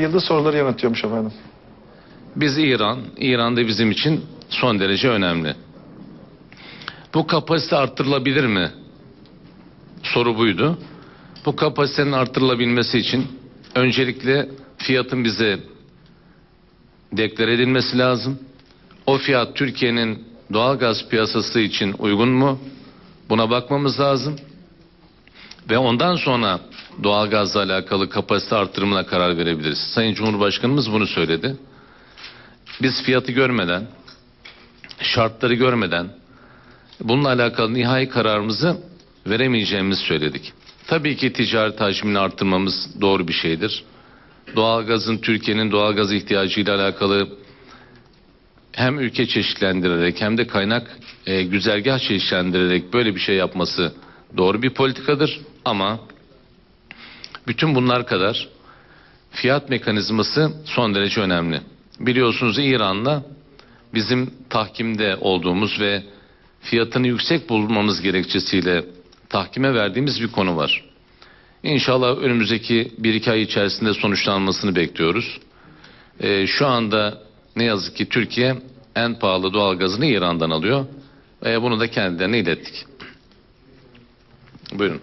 yılda soruları yanıtıyormuş efendim. Biz İran, İran'da bizim için son derece önemli. Bu kapasite arttırılabilir mi? Soru buydu. Bu kapasitenin arttırılabilmesi için öncelikle fiyatın bize deklar edilmesi lazım. O fiyat Türkiye'nin doğal gaz piyasası için uygun mu? Buna bakmamız lazım. Ve ondan sonra doğal gazla alakalı kapasite artırımına karar verebiliriz. Sayın Cumhurbaşkanımız bunu söyledi. Biz fiyatı görmeden, şartları görmeden bununla alakalı nihai kararımızı veremeyeceğimizi söyledik. Tabii ki ticaret hacmini arttırmamız doğru bir şeydir. Doğalgazın Türkiye'nin doğalgaz ihtiyacıyla alakalı hem ülke çeşitlendirerek hem de kaynak e, güzergah çeşitlendirerek böyle bir şey yapması doğru bir politikadır. Ama bütün bunlar kadar fiyat mekanizması son derece önemli. Biliyorsunuz İran'la bizim tahkimde olduğumuz ve fiyatını yüksek bulmamız gerekçesiyle tahkime verdiğimiz bir konu var. İnşallah önümüzdeki bir iki ay içerisinde sonuçlanmasını bekliyoruz. Ee, şu anda ne yazık ki Türkiye en pahalı doğalgazını İran'dan alıyor. Ve bunu da kendilerine ilettik. Buyurun.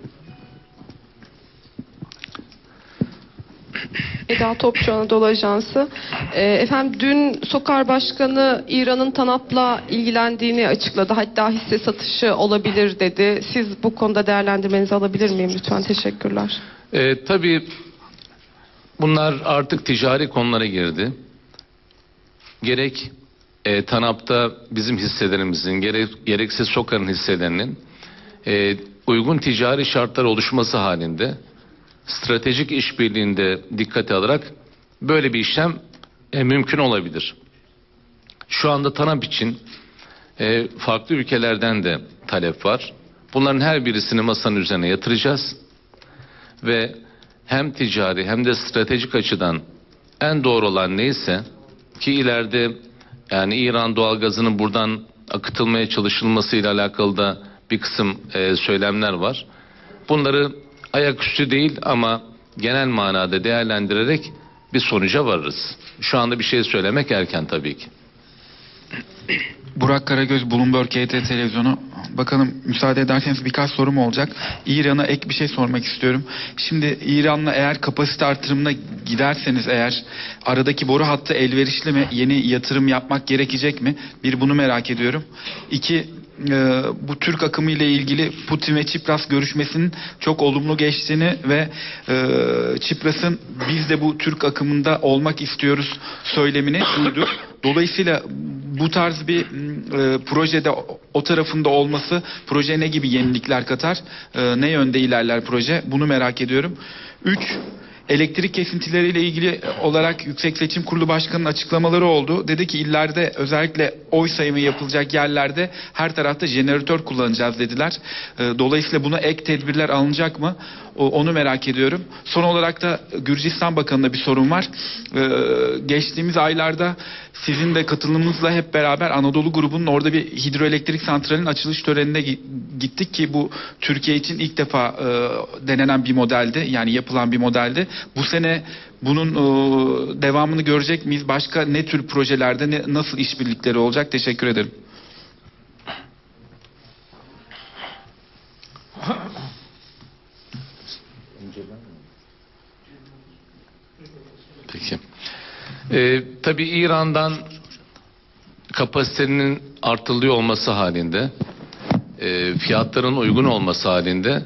Eda Topçu Anadolu Ajansı. Ee, efendim dün Sokar Başkanı İran'ın TANAP'la ilgilendiğini açıkladı. Hatta hisse satışı olabilir dedi. Siz bu konuda değerlendirmenizi alabilir miyim lütfen? Teşekkürler. Ee, tabii bunlar artık ticari konulara girdi. Gerek e, TANAP'ta bizim hisselerimizin, gerek, gerekse SOKA'nın hisselerinin e, uygun ticari şartlar oluşması halinde stratejik işbirliğinde dikkate alarak böyle bir işlem e, mümkün olabilir. Şu anda TANAP için e, farklı ülkelerden de talep var. Bunların her birisini masanın üzerine yatıracağız ve hem ticari hem de stratejik açıdan en doğru olan neyse ki ileride yani İran doğalgazının buradan akıtılmaya çalışılmasıyla alakalı da bir kısım e, söylemler var. Bunları ayaküstü değil ama genel manada değerlendirerek bir sonuca varırız. Şu anda bir şey söylemek erken tabii ki. Burak Karagöz, Bloomberg KT Televizyonu. Bakalım müsaade ederseniz birkaç sorum olacak. İran'a ek bir şey sormak istiyorum. Şimdi İran'la eğer kapasite artırımına giderseniz eğer aradaki boru hattı elverişli mi? Yeni yatırım yapmak gerekecek mi? Bir bunu merak ediyorum. İki e, bu Türk akımı ile ilgili Putin ve Çipras görüşmesinin çok olumlu geçtiğini ve e, Çipras'ın biz de bu Türk akımında olmak istiyoruz söylemini duyduk. Dolayısıyla bu tarz bir e, projede o- tarafında olması proje ne gibi yenilikler katar? E, ne yönde ilerler proje? Bunu merak ediyorum. 3 Elektrik kesintileriyle ilgili olarak Yüksek Seçim Kurulu Başkanı'nın açıklamaları oldu. Dedi ki illerde özellikle oy sayımı yapılacak yerlerde her tarafta jeneratör kullanacağız dediler. E, Dolayısıyla buna ek tedbirler alınacak mı? Onu merak ediyorum. Son olarak da Gürcistan Bakanı'na bir sorun var. E, Geçtiğimiz aylarda sizin de katılımınızla hep beraber Anadolu grubunun orada bir hidroelektrik santralinin açılış törenine gi- gittik ki bu Türkiye için ilk defa e, denenen bir modeldi. Yani yapılan bir modeldi. Bu sene bunun e, devamını görecek miyiz? Başka ne tür projelerde ne, nasıl işbirlikleri olacak? Teşekkür ederim. Peki. Ee, tabii İran'dan kapasitenin artılıyor olması halinde, e, fiyatların uygun olması halinde,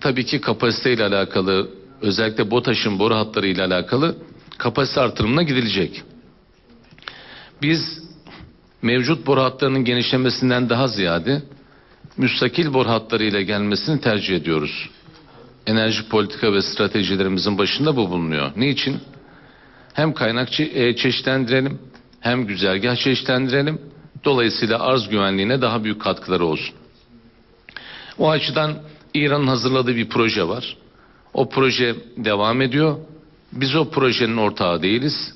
tabii ki kapasiteyle alakalı, özellikle BOTAŞ'ın boru hatları ile alakalı kapasite artırımına gidilecek. Biz mevcut boru hatlarının genişlemesinden daha ziyade müstakil boru hatlarıyla gelmesini tercih ediyoruz. Enerji politika ve stratejilerimizin başında bu bulunuyor. Niçin? hem kaynak e, çeşitlendirelim hem güzergah çeşitlendirelim. Dolayısıyla arz güvenliğine daha büyük katkıları olsun. O açıdan İran'ın hazırladığı bir proje var. O proje devam ediyor. Biz o projenin ortağı değiliz.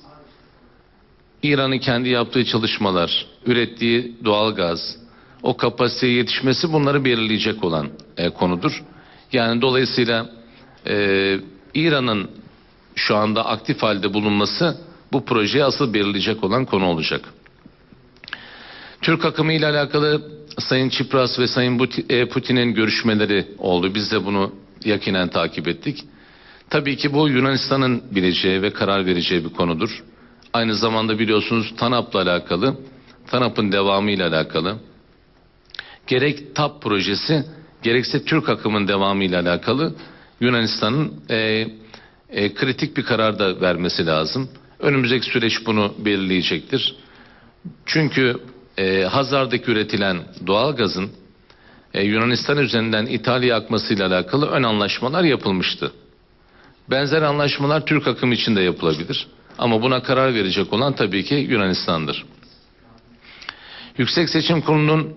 İran'ın kendi yaptığı çalışmalar, ürettiği doğal gaz, o kapasiteye yetişmesi bunları belirleyecek olan e, konudur. Yani dolayısıyla e, İran'ın şu anda aktif halde bulunması bu projeye asıl belirleyecek olan konu olacak. Türk akımı ile alakalı Sayın Çipras ve Sayın e, Putin'in görüşmeleri oldu. Biz de bunu yakinen takip ettik. Tabii ki bu Yunanistan'ın bileceği ve karar vereceği bir konudur. Aynı zamanda biliyorsunuz TANAP'la alakalı, TANAP'ın devamı ile alakalı, gerek TAP projesi, gerekse Türk akımın devamı ile alakalı Yunanistan'ın e, e, kritik bir karar da vermesi lazım. Önümüzdeki süreç bunu belirleyecektir. Çünkü e, Hazar'daki üretilen doğalgazın e, Yunanistan üzerinden İtalya akmasıyla alakalı ön anlaşmalar yapılmıştı. Benzer anlaşmalar Türk akım için de yapılabilir. Ama buna karar verecek olan tabii ki Yunanistan'dır. Yüksek Seçim Kurulu'nun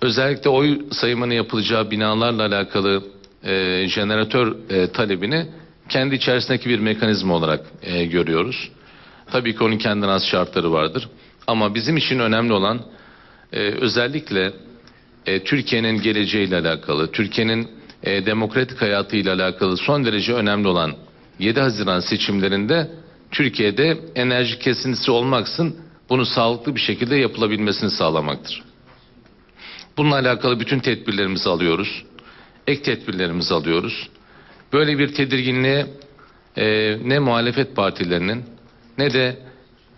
özellikle oy sayımını yapılacağı binalarla alakalı e, jeneratör e, talebini kendi içerisindeki bir mekanizma olarak e, görüyoruz. Tabii ki onun kendine az şartları vardır. Ama bizim için önemli olan e, özellikle e, Türkiye'nin geleceğiyle alakalı, Türkiye'nin e, demokratik hayatıyla alakalı son derece önemli olan 7 Haziran seçimlerinde Türkiye'de enerji kesintisi olmaksın bunu sağlıklı bir şekilde yapılabilmesini sağlamaktır. Bununla alakalı bütün tedbirlerimizi alıyoruz. Ek tedbirlerimizi alıyoruz. Böyle bir tedirginliğe e, ne muhalefet partilerinin ne de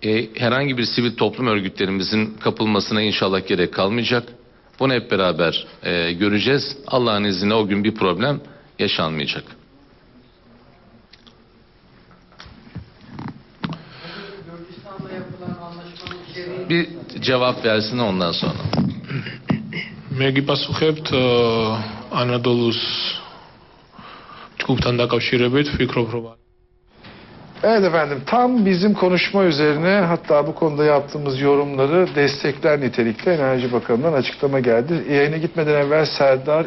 e, herhangi bir sivil toplum örgütlerimizin kapılmasına inşallah gerek kalmayacak. Bunu hep beraber e, göreceğiz. Allah'ın izniyle o gün bir problem yaşanmayacak. Bir cevap versin ondan sonra. მეგი პასუხებთ აა, ანადოლუს ჯგუფთან დაკავშირებით ვფიქრობ რომ Evet efendim tam bizim konuşma üzerine hatta bu konuda yaptığımız yorumları destekler nitelikte Enerji Bakanı'ndan açıklama geldi. Yayına gitmeden evvel Serdar